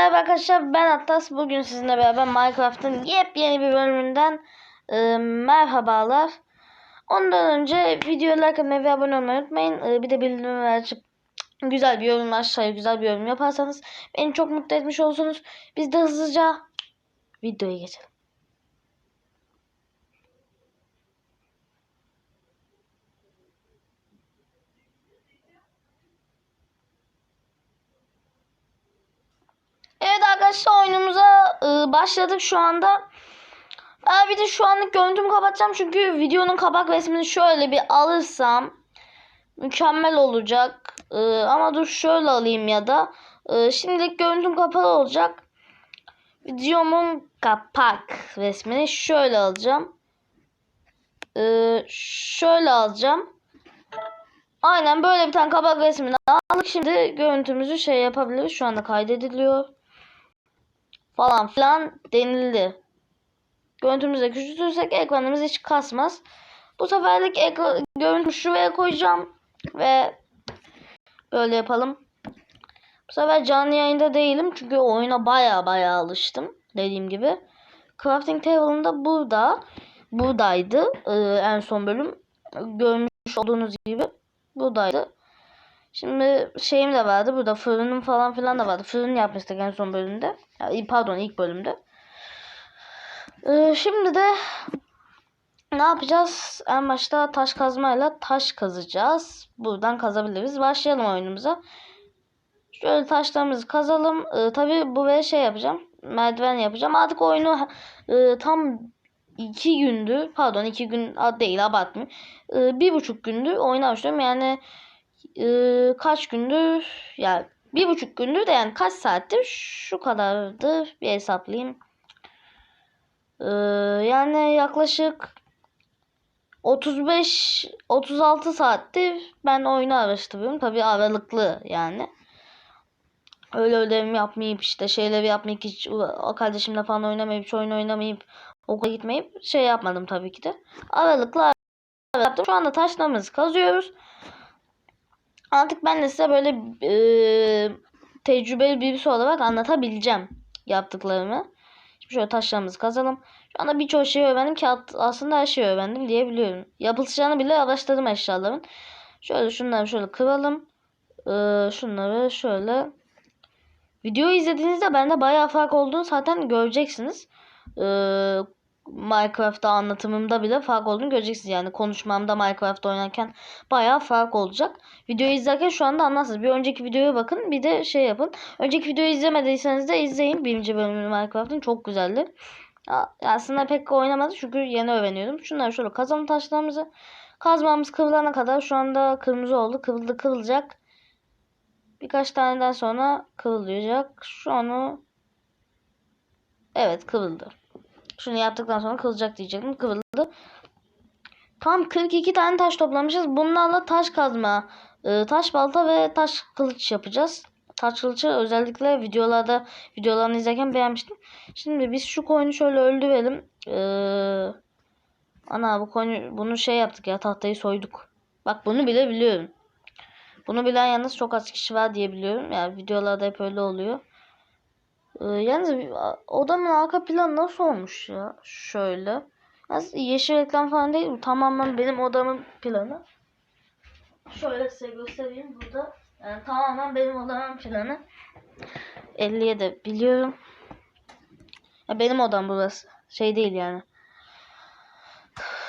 merhaba arkadaşlar ben Atlas bugün sizinle beraber Minecraft'ın yepyeni bir bölümünden e, merhabalar. Ondan önce videoya like atmayı ve abone olmayı unutmayın. E, bir de bildirimleri açıp güzel bir yorum aşağıya güzel bir yorum yaparsanız beni çok mutlu etmiş olursunuz. Biz de hızlıca videoya geçelim. Evet arkadaşlar oyunumuza e, başladık şu anda. Bir de şu anlık görüntümü kapatacağım çünkü videonun kapak resmini şöyle bir alırsam mükemmel olacak. E, ama dur şöyle alayım ya da e, şimdilik görüntüm kapalı olacak. Videomun kapak resmini şöyle alacağım. E, şöyle alacağım. Aynen böyle bir tane kapak resmini aldık. Şimdi görüntümüzü şey yapabiliriz. Şu anda kaydediliyor falan filan denildi. Görüntümüzü küçültürsek ekranımız hiç kasmaz. Bu seferlik ekran, görüntümü şuraya koyacağım ve böyle yapalım. Bu sefer canlı yayında değilim çünkü oyuna baya baya alıştım dediğim gibi. Crafting table'ında burada buradaydı ee, en son bölüm. Görmüş olduğunuz gibi buradaydı. Şimdi şeyim de vardı. Burada fırınım falan filan da vardı. Fırın yapmıştık en son bölümde. Pardon ilk bölümde. Ee, şimdi de ne yapacağız? En başta taş kazmayla taş kazacağız. Buradan kazabiliriz. Başlayalım oyunumuza. Şöyle taşlarımızı kazalım. Ee, tabii bu ve şey yapacağım. Merdiven yapacağım. Artık oyunu e, tam iki gündü. Pardon iki gün değil abartmayayım. Ee, bir buçuk gündür oynamıştım. Yani e, kaç gündür yani bir buçuk gündür de yani kaç saattir şu kadardı bir hesaplayayım. Ee, yani yaklaşık 35 36 saattir ben oyunu araştırıyorum. Tabii aralıklı yani. Öyle ödevimi yapmayıp işte şeyleri yapmayıp hiç kardeşimle falan oynamayıp hiç oyun oynamayıp okula gitmeyip şey yapmadım tabii ki de. Aralıklı yaptım. Şu anda taşlarımızı kazıyoruz. Artık ben de size böyle e, tecrübeli birisi olarak anlatabileceğim yaptıklarımı. Şimdi şöyle taşlarımızı kazalım. Şu anda birçok şey öğrendim ki aslında her şeyi öğrendim diyebiliyorum. Yapılacağını bile araştırdım eşyaların. Şöyle şunları şöyle kıralım. Ee, şunları şöyle. Videoyu izlediğinizde bende bayağı fark olduğunu zaten göreceksiniz. Ee, Minecraft'ta anlatımımda bile fark olduğunu göreceksiniz. Yani konuşmamda Minecraft oynarken bayağı fark olacak. Videoyu izlerken şu anda anlarsınız. Bir önceki videoya bakın bir de şey yapın. Önceki videoyu izlemediyseniz de izleyin. Birinci bölümünü Minecraft'ın çok güzeldi. Aslında pek oynamadı çünkü yeni öğreniyordum. Şunları şöyle kazalım taşlarımızı. Kazmamız kıvrılana kadar şu anda kırmızı oldu. Kıvrıldı kırılacak. Birkaç taneden sonra kıvrılacak. Şu anı Evet kıvrıldı. Şunu yaptıktan sonra kılacak diyecektim. Kıvrıldı. Tam 42 tane taş toplamışız. Bunlarla taş kazma, e, taş balta ve taş kılıç yapacağız. Taş kılıcı özellikle videolarda videolarını izlerken beğenmiştim. Şimdi biz şu koyunu şöyle öldürelim. Ee, ana bu koyunu bunu şey yaptık ya tahtayı soyduk. Bak bunu bile biliyorum. Bunu bilen yalnız çok az kişi var diye biliyorum. Yani videolarda hep öyle oluyor. Ee, yalnız odamın arka planı nasıl olmuş ya? Şöyle. Yalnız yeşil reklam falan değil bu. Tamamen benim odamın planı. Şöyle size göstereyim burada. Yani tamamen benim odamın planı. 50'ye de biliyorum. Ya benim odam burası. Şey değil yani.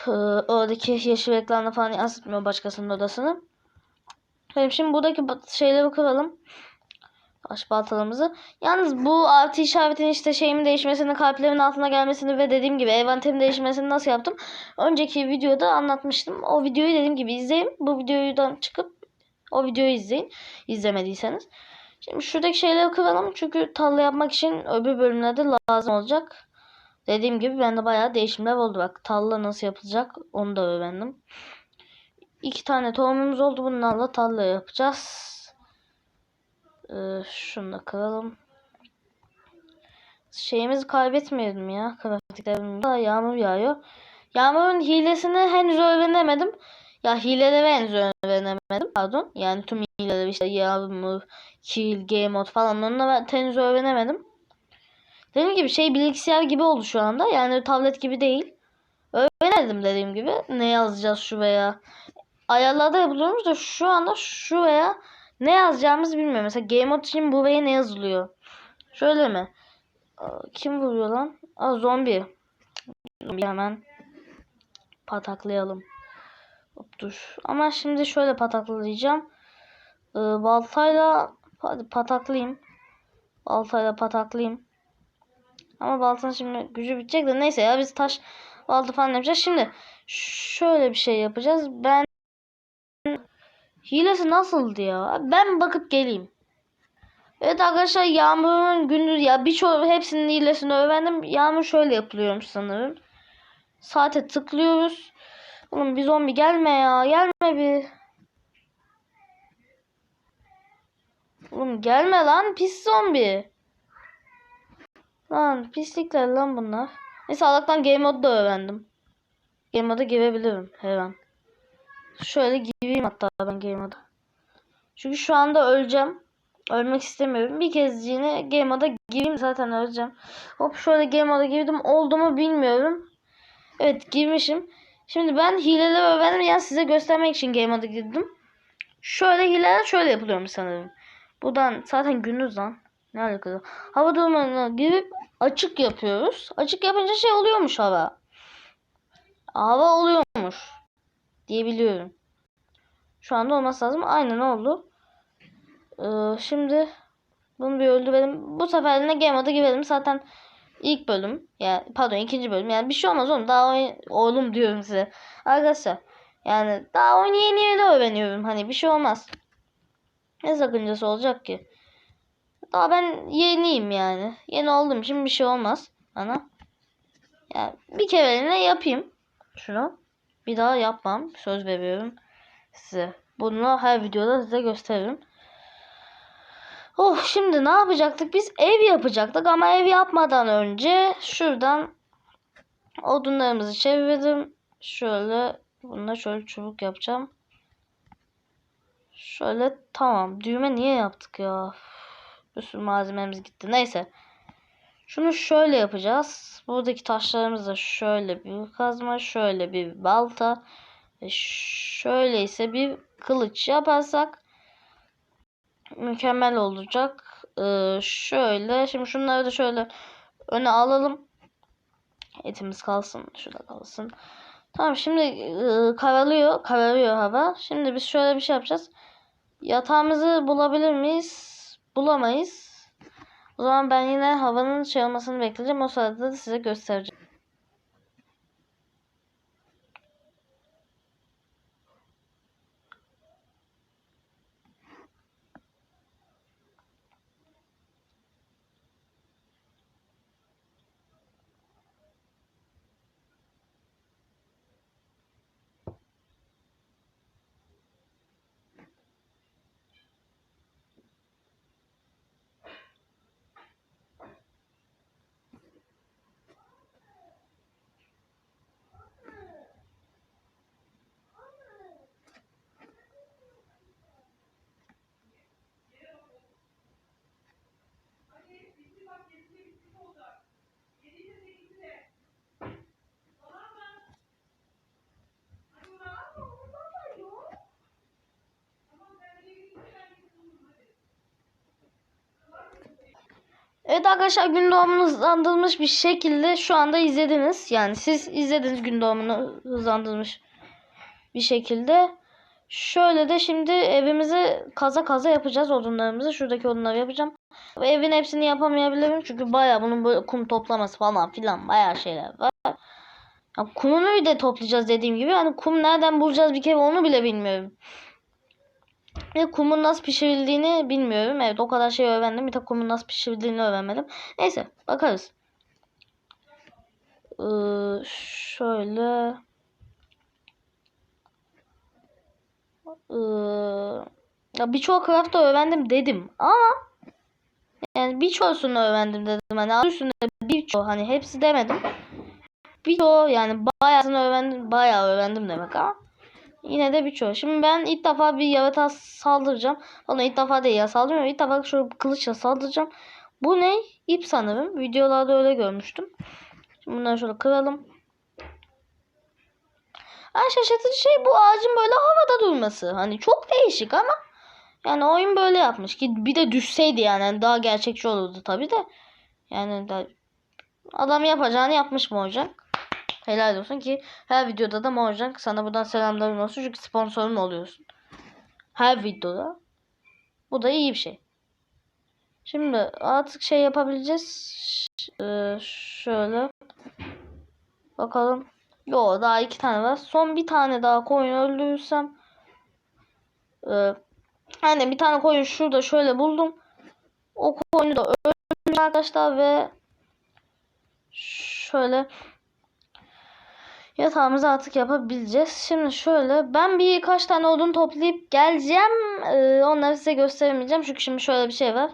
Ee, oradaki yeşil reklamda falan yansıtmıyor başkasının odasını. Şimdi buradaki şeyleri kıralım. Baltalarımızı. Yalnız bu artı işaretin işte şeyimin değişmesini, kalplerin altına gelmesini ve dediğim gibi envanterin değişmesini nasıl yaptım? Önceki videoda anlatmıştım. O videoyu dediğim gibi izleyin. Bu videodan çıkıp o videoyu izleyin. İzlemediyseniz. Şimdi şuradaki şeyleri kıralım. Çünkü tarla yapmak için öbür bölümlerde lazım olacak. Dediğim gibi bende bayağı değişimler oldu. Bak tarla nasıl yapılacak onu da öğrendim. İki tane tohumumuz oldu. Bunlarla tarla yapacağız. Ee, şunu da kıralım. Şeyimizi kaybetmeyelim ya. Grafiklerimizde yağmur yağıyor. Yağmurun hilesini henüz öğrenemedim. Ya hileleri henüz öğrenemedim. Pardon. Yani tüm hileleri işte yağmur, kill, game mode falan ben henüz öğrenemedim. Dediğim gibi şey bilgisayar gibi oldu şu anda. Yani tablet gibi değil. Öğrenemedim dediğim gibi. Ne yazacağız şuraya. Ayarlarda yapılıyormuş da şu anda şuraya ne yazacağımızı bilmiyorum. Mesela game mode için buraya ne yazılıyor? Şöyle mi? Kim vuruyor lan? Aa zombi. Zombi hemen pataklayalım. Hop, dur. Ama şimdi şöyle pataklayacağım. Ee, baltayla pataklayayım. Baltayla pataklayayım. Ama baltanın şimdi gücü bitecek de neyse ya biz taş balta falan yapacağız. Şimdi şöyle bir şey yapacağız. Ben hilesi nasıldı ya? Ben bakıp geleyim. Evet arkadaşlar Yağmur'un gündüz ya birçok hepsinin hilesini öğrendim. Yağmur şöyle yapılıyormuş sanırım. Saate tıklıyoruz. Oğlum bir zombi gelme ya. Gelme bir. Oğlum gelme lan pis zombi. Lan pislikler lan bunlar. Neyse Allah'tan game mode'da öğrendim. Game mode'a girebilirim her an. Şöyle gireyim hatta ben game mode'a. Çünkü şu anda öleceğim. Ölmek istemiyorum. Bir kez yine game mode'a gireyim zaten öleceğim. Hop şöyle game mode'a girdim. Oldu mu bilmiyorum. Evet girmişim. Şimdi ben hileleri öğrendim. Yani size göstermek için game mode'a girdim. Şöyle hileler şöyle yapılıyormuş sanırım. Buradan zaten gündüz lan. Ne alakası? Hava durumuna girip açık yapıyoruz. Açık yapınca şey oluyormuş hava. Hava oluyormuş. Diyebiliyorum. Şu anda olması lazım. Aynen oldu. Ee, şimdi bunu bir öldürelim. Bu seferinde game mode'a girelim. Zaten ilk bölüm. Yani pardon ikinci bölüm. Yani bir şey olmaz oğlum. Daha oğlum diyorum size. Arkadaşlar. Yani daha yeni yeni öğreniyorum. Hani bir şey olmaz. Ne sakıncası olacak ki? Daha ben yeniyim yani. Yeni olduğum için bir şey olmaz bana. Yani bir kereliğine yapayım. Şunu. Bir daha yapmam. Söz veriyorum size. Bunu her videoda size gösteririm. Oh şimdi ne yapacaktık? Biz ev yapacaktık ama ev yapmadan önce şuradan odunlarımızı çevirdim. Şöyle bununla şöyle çubuk yapacağım. Şöyle tamam. Düğme niye yaptık ya? Bir sürü malzememiz gitti. Neyse. Şunu şöyle yapacağız. Buradaki taşlarımız da şöyle bir kazma, şöyle bir balta ve şöyle ise bir kılıç yaparsak mükemmel olacak. Ee, şöyle şimdi şunları da şöyle öne alalım. Etimiz kalsın. Şurada kalsın. Tamam şimdi e, kararıyor. Kararıyor hava. Şimdi biz şöyle bir şey yapacağız. Yatağımızı bulabilir miyiz? Bulamayız. O zaman ben yine havanın şey olmasını bekleyeceğim. O sırada da size göstereceğim. Evet arkadaşlar gün doğumunu hızlandırılmış bir şekilde şu anda izlediniz. Yani siz izlediniz gün doğumunu hızlandırılmış bir şekilde. Şöyle de şimdi evimizi kaza kaza yapacağız odunlarımızı. Şuradaki odunları yapacağım. Evin hepsini yapamayabilirim. Çünkü baya bunun böyle kum toplaması falan filan baya şeyler var. Ya kumunu de toplayacağız dediğim gibi. Hani kum nereden bulacağız bir kere onu bile bilmiyorum. Ve kumun nasıl pişirildiğini bilmiyorum. Evet o kadar şey öğrendim. Bir tek kumun nasıl pişirildiğini öğrenmedim. Neyse bakarız. Ee, şöyle. Ee, birçok craft'ta öğrendim dedim ama yani birçoğusunu öğrendim dedim. Hani adı üstünde birçoğu hani hepsi demedim. Birçoğu yani bayağısını öğrendim. Bayağı öğrendim demek ama. Yine de birçoğu. Şimdi ben ilk defa bir yaratığa saldıracağım. Ona ilk defa değil ya saldırmıyorum. İlk defa bir kılıçla saldıracağım. Bu ne? İp sanırım. Videolarda öyle görmüştüm. Şimdi bunları şöyle kıralım. En şaşırtıcı şey bu ağacın böyle havada durması. Hani çok değişik ama yani oyun böyle yapmış ki bir de düşseydi yani hani daha gerçekçi olurdu tabi de. Yani da adam yapacağını yapmış Mojang. Helal olsun ki her videoda da Mojang sana buradan selamlarım olsun çünkü sponsorun oluyorsun. Her videoda. Bu da iyi bir şey. Şimdi artık şey yapabileceğiz. Ee, şöyle. Bakalım. Yo daha iki tane var. Son bir tane daha koyun öldürürsem. Ee, hani bir tane koyun şurada şöyle buldum. O koyunu da öldürdüm arkadaşlar ve şöyle yatağımızı artık yapabileceğiz. Şimdi şöyle ben birkaç tane odun toplayıp geleceğim. Ee, onları size gösteremeyeceğim. Çünkü şimdi şöyle bir şey var.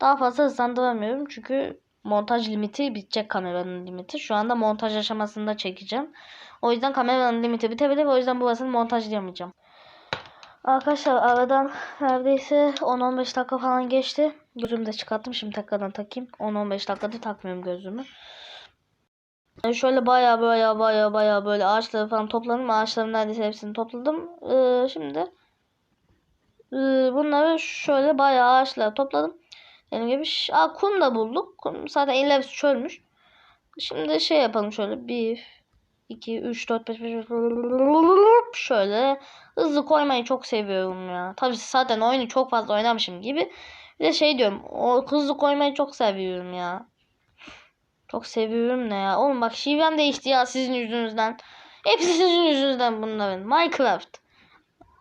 Daha fazla hızlandıramıyorum. Çünkü montaj limiti bitecek kameranın limiti. Şu anda montaj aşamasında çekeceğim. O yüzden kameranın limiti bitebilir. O yüzden burasını montajlayamayacağım. Arkadaşlar aradan neredeyse 10-15 dakika falan geçti. Gözümü de çıkarttım. Şimdi tekrardan takayım. 10-15 dakikadır takmıyorum gözümü. Yani şöyle baya baya baya baya böyle ağaçları falan topladım. Ağaçların neredeyse hepsini topladım. Ee, şimdi e, bunları şöyle baya ağaçlar topladım. Dediğim gibi Aa, kum da bulduk. Kum zaten hepsi çölmüş. Şimdi şey yapalım şöyle. 1, 2, 3, 4, 5, 5, şöyle. Hızlı koymayı çok seviyorum ya. Tabii zaten oyunu çok fazla oynamışım gibi. Bir de şey diyorum. O hızlı koymayı çok seviyorum ya. Çok seviyorum ne ya. Oğlum bak şivem değişti ya sizin yüzünüzden. Hepsi sizin yüzünüzden bunların. Minecraft.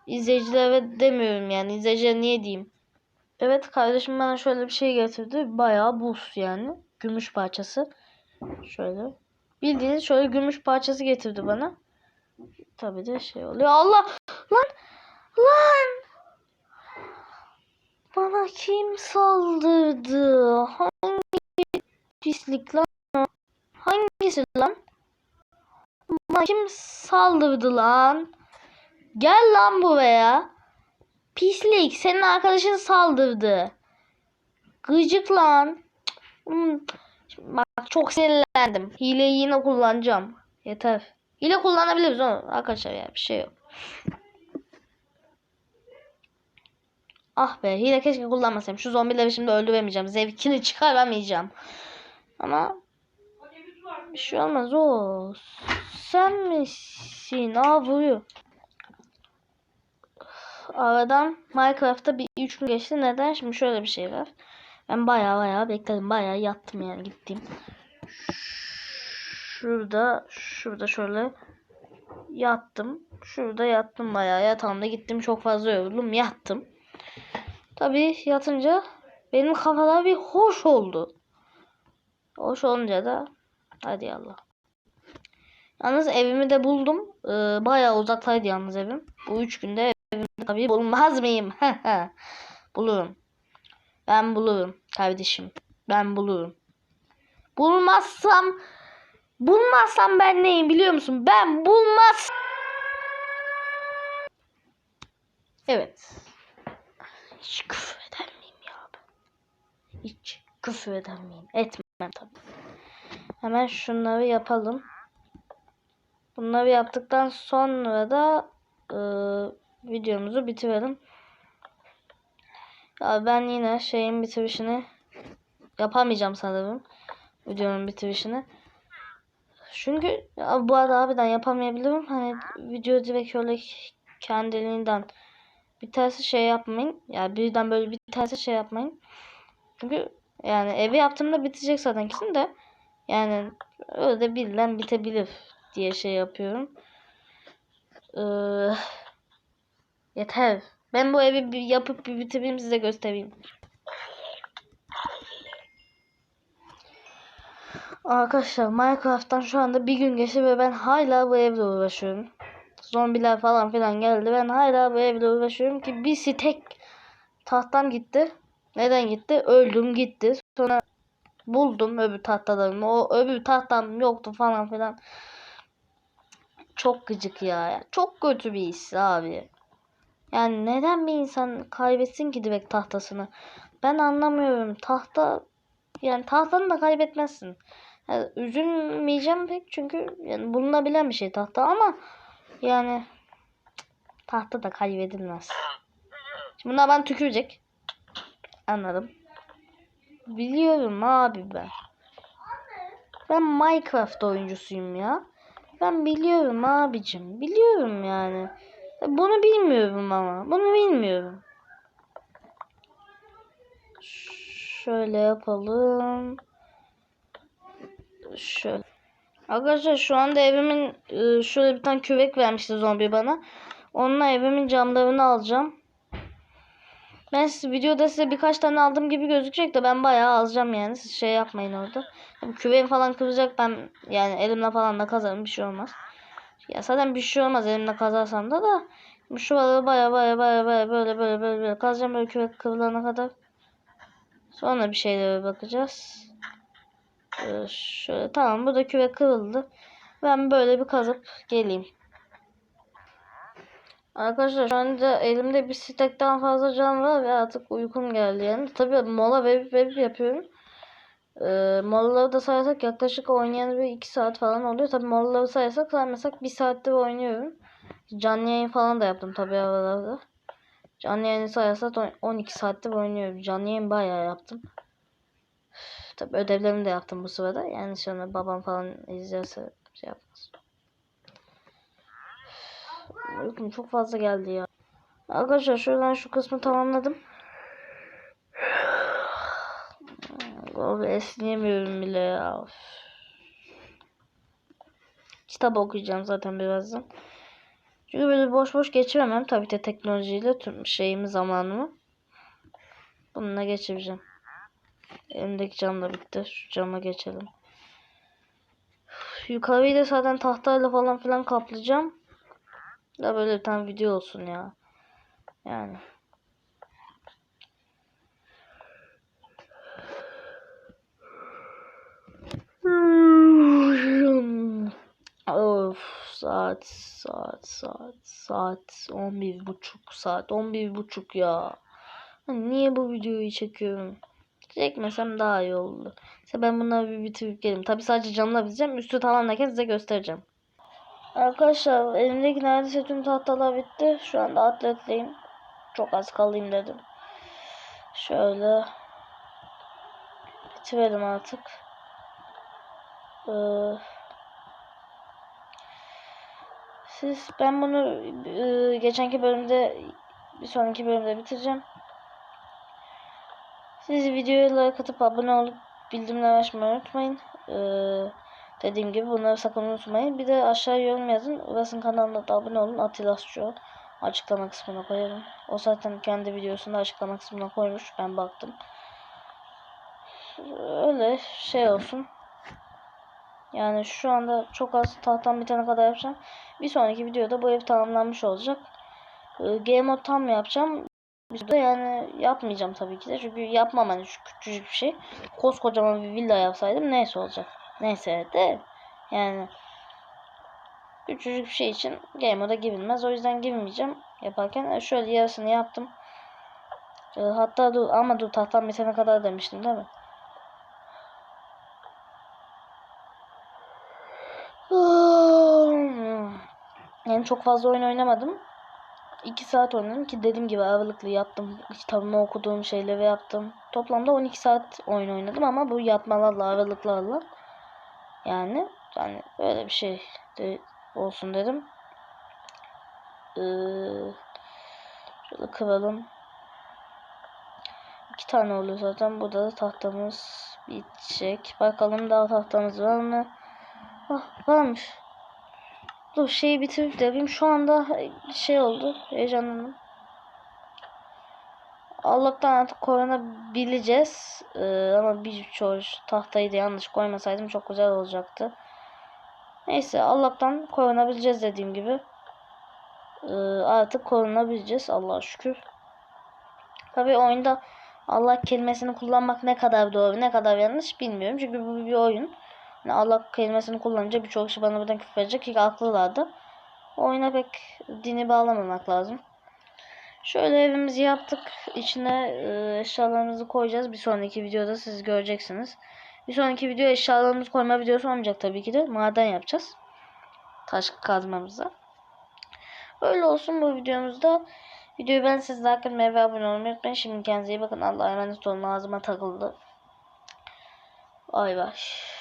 İzleyicilere demiyorum yani. İzleyicilere niye diyeyim. Evet kardeşim bana şöyle bir şey getirdi. Bayağı buz yani. Gümüş parçası. Şöyle. Bildiğiniz şöyle gümüş parçası getirdi bana. Tabii de şey oluyor. Allah! Lan! Lan! Bana kim saldırdı? Hangi pislik lan? Hangisi lan? Bana kim saldırdı lan? Gel lan buraya. Pislik senin arkadaşın saldırdı. Gıcık lan. Hmm, Bak çok sinirlendim. Hileyi yine kullanacağım. Yeter. Hile kullanabiliriz oğlum. Arkadaşlar ya bir şey yok. Ah be hile keşke kullanmasaydım. Şu zombileri şimdi öldüremeyeceğim. Zevkini çıkaramayacağım. Ama bir şey olmaz o. Sen misin? Aa vuruyor. Aradan Minecraft'ta bir 3 gün geçti. Neden? Şimdi şöyle bir şey var. Ben baya baya bekledim. Baya yattım yani gittim. Şurada şurada şöyle yattım. Şurada yattım baya yatağımda gittim. Çok fazla yoruldum. Yattım. Tabii yatınca benim kafada bir hoş oldu. Hoş olunca da hadi Allah. Yalnız evimi de buldum. Ee, bayağı uzaktaydı yalnız evim. Bu üç günde evimi tabii bulmaz mıyım? bulurum. Ben bulurum kardeşim. Ben bulurum. Bulmazsam bulmazsam ben neyim biliyor musun? Ben bulmaz. Evet. Hiç küfür eder ya ben? Hiç küfür eder? Etmem tabii. Hemen şunları yapalım. Bunları yaptıktan sonra da e, videomuzu bitirelim. Ya ben yine şeyin bitirişini yapamayacağım sanırım. Videonun bitirişini. Çünkü ya bu arada harbiden yapamayabilirim. Hani video direkt öyle kendiliğinden biterse şey yapmayın. Yani birden böyle biterse şey yapmayın. Çünkü yani evi yaptığımda bitecek zaten kesin de. Yani öyle de birden bitebilir diye şey yapıyorum. Ee, yeter. Ben bu evi bir yapıp bir bitireyim size göstereyim. Arkadaşlar Minecraft'tan şu anda bir gün geçti ve ben hala bu evle uğraşıyorum. Zombiler falan filan geldi. Ben hala bu evle uğraşıyorum ki bir stek tahtam gitti. Neden gitti? Öldüm gitti. Sonra buldum öbür tahtalarımı. O öbür tahtam yoktu falan filan. çok gıcık ya. Çok kötü bir his abi. Yani neden bir insan kaybetsin ki direkt tahtasını? Ben anlamıyorum. Tahta yani tahtanı da kaybetmezsin. Yani üzülmeyeceğim pek çünkü yani bulunabilen bir şey tahta ama yani tahta da kaybedilmez. Şimdi bunlar ben tükürecek. Anladım. Biliyorum abi ben. Ben Minecraft oyuncusuyum ya. Ben biliyorum abicim. Biliyorum yani. Bunu bilmiyorum ama. Bunu bilmiyorum. Şöyle yapalım. Şöyle. Arkadaşlar şu anda evimin e, şöyle bir tane küvek vermişti zombi bana. Onunla evimin camlarını alacağım. Ben size, videoda size birkaç tane aldım gibi gözükecek de ben bayağı alacağım yani. Siz şey yapmayın orada. Tabii küveğim falan kıracak ben yani elimle falan da kazarım bir şey olmaz. Ya zaten bir şey olmaz elimle kazarsam da da. Şu arada baya baya baya baya böyle böyle böyle böyle kazacağım böyle küvek kırılana kadar. Sonra bir şeylere bakacağız. Ee, şöyle tamam burada küvek kırıldı. Ben böyle bir kazıp geleyim. Arkadaşlar şu anda elimde bir stekten fazla can var ve artık uykum geldi yani. Tabii mola verip verip yapıyorum. Ee, molaları da sayarsak yaklaşık oynayan bir 2 saat falan oluyor. Tabii molaları sayarsak saymasak 1 saatte oynuyorum. Canlı yayın falan da yaptım tabii aralarda. Canlı yayını sayarsak 12 saatte oynuyorum. Canlı yayın bayağı yaptım. Tabii ödevlerimi de yaptım bu sırada. Yani sonra babam falan izlerse şey yapmaz. Uykum çok fazla geldi ya. Arkadaşlar şuradan şu kısmı tamamladım. Abi esneyemiyorum bile ya. Kitap okuyacağım zaten birazdan. Çünkü böyle boş boş geçiremem. Tabii de teknolojiyle tüm şeyimi zamanımı. Bununla geçireceğim. Elimdeki cam da bitti. Şu cama geçelim. Yukarıyı da zaten tahtayla falan filan kaplayacağım. Da böyle bir tane video olsun ya. Yani. Of saat saat saat saat 11 buçuk saat 11 buçuk ya. Niye bu videoyu çekiyorum? Çekmesem daha iyi oldu. İşte ben bunları bir bitirip geleyim. Tabi sadece camla biteceğim. Üstü tamamlarken size göstereceğim. Arkadaşlar elimdeki neredeyse tüm tahtalar bitti. Şu anda atletleyim. Çok az kalayım dedim. Şöyle. Bitirelim artık. Ee, siz ben bunu e, geçenki bölümde bir sonraki bölümde bitireceğim. Siz videoya like atıp abone olup bildirimleri açmayı unutmayın. Ee, dediğim gibi bunları sakın unutmayın. Bir de aşağı yorum yazın. Uras'ın kanalına da abone olun. Atilla Asço. Açıklama kısmına koyarım. O zaten kendi videosunda açıklama kısmına koymuş. Ben baktım. Öyle şey olsun. Yani şu anda çok az tahtam bitene kadar yapacağım. Bir sonraki videoda bu ev tamamlanmış olacak. Ee, Game mode tam yapacağım? Yani yapmayacağım tabii ki de. Çünkü yapmam hani şu küçücük bir şey. Koskocaman bir villa yapsaydım neyse olacak. Neyse de yani küçücük bir şey için game moda girilmez. O yüzden girmeyeceğim yaparken. E, şöyle yarısını yaptım. E, hatta dur ama dur tahtam bitene kadar demiştim değil mi? Yani çok fazla oyun oynamadım. 2 saat oynadım ki dediğim gibi aralıklı yaptım. Kitabımı okuduğum şeyleri yaptım. Toplamda 12 saat oyun oynadım ama bu yatmalarla aralıklarla. Yani yani böyle bir şey de olsun dedim. Ee, şöyle kıralım. İki tane oluyor zaten. Burada da tahtamız bitecek. Bakalım daha tahtamız var mı? Ah varmış. Dur şeyi bitirip de yapayım. Şu anda şey oldu. Heyecanlandım. Allah'tan artık korona bileceğiz. Ee, ama birçok tahtayı da yanlış koymasaydım çok güzel olacaktı. Neyse Allah'tan korunabileceğiz dediğim gibi. Ee, artık korunabileceğiz Allah'a şükür. Tabi oyunda Allah kelimesini kullanmak ne kadar doğru ne kadar yanlış bilmiyorum. Çünkü bu bir oyun. Yani Allah kelimesini kullanınca birçok kişi bana buradan küfür edecek ki haklılardı. oyuna pek dini bağlamamak lazım. Şöyle evimizi yaptık. İçine e, eşyalarımızı koyacağız. Bir sonraki videoda siz göreceksiniz. Bir sonraki video eşyalarımızı koyma videosu olmayacak tabii ki de. Maden yapacağız. Taş kazmamıza. Öyle olsun bu videomuzda. Videoyu ben siz atmayı ve abone olmayı unutmayın. Şimdi kendinize iyi bakın. Allah'a emanet olun. Ağzıma takıldı. Ay baş.